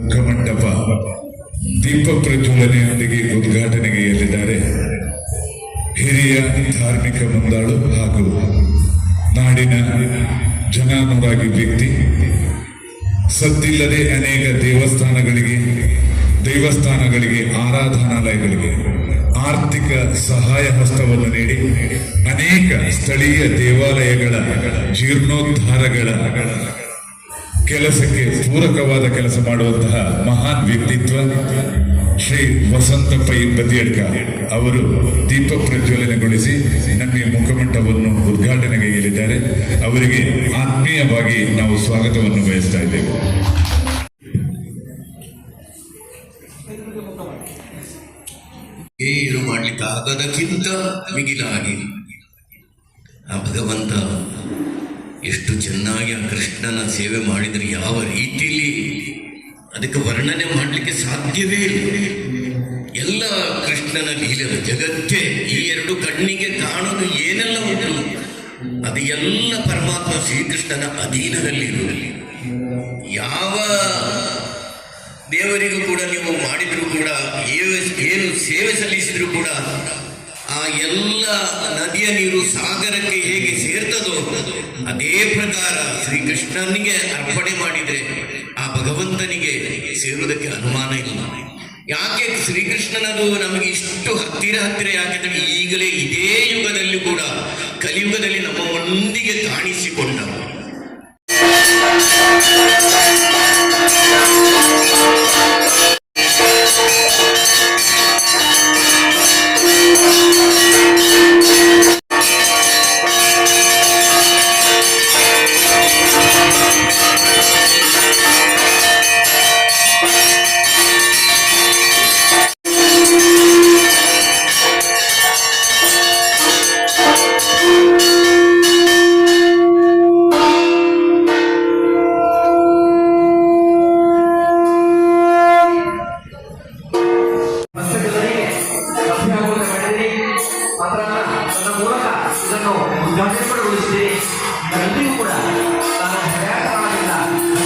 ಮುಖಮಂಟಪ ದೀಪ ಪ್ರಜ್ವಲನೆಯೊಂದಿಗೆ ಉದ್ಘಾಟನೆಗೆ ಎಲ್ಲಿದ್ದಾರೆ ಹಿರಿಯ ಧಾರ್ಮಿಕ ಮುಂದಾಳು ಹಾಗೂ ನಾಡಿನ ಜನಾನುರಾಗಿ ವ್ಯಕ್ತಿ ಸದ್ದಿಲ್ಲದೆ ಅನೇಕ ದೇವಸ್ಥಾನಗಳಿಗೆ ದೇವಸ್ಥಾನಗಳಿಗೆ, ಆರಾಧನಾಲಯಗಳಿಗೆ ಆರ್ಥಿಕ ಸಹಾಯ ಹಸ್ತವನ್ನು ನೀಡಿ ಅನೇಕ ಸ್ಥಳೀಯ ದೇವಾಲಯಗಳ ಜೀರ್ಣೋದ್ಧಾರಗಳ ಕೆಲಸಕ್ಕೆ ಪೂರಕವಾದ ಕೆಲಸ ಮಾಡುವಂತಹ ಮಹಾನ್ ವ್ಯಕ್ತಿತ್ವ ಶ್ರೀ ವಸಂತ ಪೈ ಬದಿಯಡ್ಕ ಅವರು ದೀಪ ಪ್ರಜ್ವಲನೆಗೊಳಿಸಿ ನಮ್ಮ ಮುಖಮಂಟಪವನ್ನು ಉದ್ಘಾಟನೆಗೆ ಹೇಳಿದ್ದಾರೆ ಅವರಿಗೆ ಆತ್ಮೀಯವಾಗಿ ನಾವು ಸ್ವಾಗತವನ್ನು ಬಯಸ್ತಾ ಇದ್ದೇವೆ. ಏನು ಮಾಡ್ಲಿಕ್ಕೆ ಆಗದಕ್ಕಿಂತ ಮಿಗಿಲಾಗಿ ಆ ಭಗವಂತ ಎಷ್ಟು ಚೆನ್ನಾಗಿ ಆ ಕೃಷ್ಣನ ಸೇವೆ ಮಾಡಿದರೆ ಯಾವ ರೀತಿಯಲ್ಲಿ ಅದಕ್ಕೆ ವರ್ಣನೆ ಮಾಡಲಿಕ್ಕೆ ಸಾಧ್ಯವೇ ಇಲ್ಲ. ಎಲ್ಲ ಕೃಷ್ಣನ ಲೀಲೆ ಜಗತ್ತೇ ಈ ಎರಡು ಕಣ್ಣಿಗೆ ಕಾಣೋದು ಏನೆಲ್ಲ ಉಂಟು? ಅದು ಎಲ್ಲ ಪರಮಾತ್ಮ ಶ್ರೀಕೃಷ್ಣನ ಅಧೀನದಲ್ಲಿರುವುದು. ಯಾವ ದೇವರಿಗೂ ಕೂಡ ನೀವು ಮಾಡಿದ್ರು ಕೂಡ ಏನು ಸೇವೆ ಸಲ್ಲಿಸಿದ್ರು ಕೂಡ, ಆ ಎಲ್ಲ ನದಿಯ ನೀರು ಸಾಗರಕ್ಕೆ ಹೇಗೆ ಸೇರ್ತದೋ ಅದೇ ಪ್ರಕಾರ ಶ್ರೀಕೃಷ್ಣನಿಗೆ ಅರ್ಪಣೆ ಮಾಡಿದ್ರೆ ಆ ಭಗವಂತನಿಗೆ ಸೇರುವುದಕ್ಕೆ ಅನುಮಾನ ಇಲ್ಲ. ಯಾಕೆ ಶ್ರೀಕೃಷ್ಣನದು ನಮಗೆ ಇಷ್ಟು ಹತ್ತಿರ ಹತ್ತಿರ ಯಾಕೆಂದ್ರೆ ಈಗಲೇ ಇದೇ ಯುಗದಲ್ಲಿ ಕೂಡ ಕಲಿಯುಗದಲ್ಲಿ ನಮ್ಮ ಒಂದಿಗೆ ಕಾಣಿಸಿಕೊಂಡವು ಯಶಸ್ಸನ್ನು ಗಂಡೇಶ್ವರಗೊಳಿಸಿದೆ ಎಲ್ಲರಿಗೂ ಕೂಡ ತನ್ನ ಪ್ರಯಾಣದಿಂದ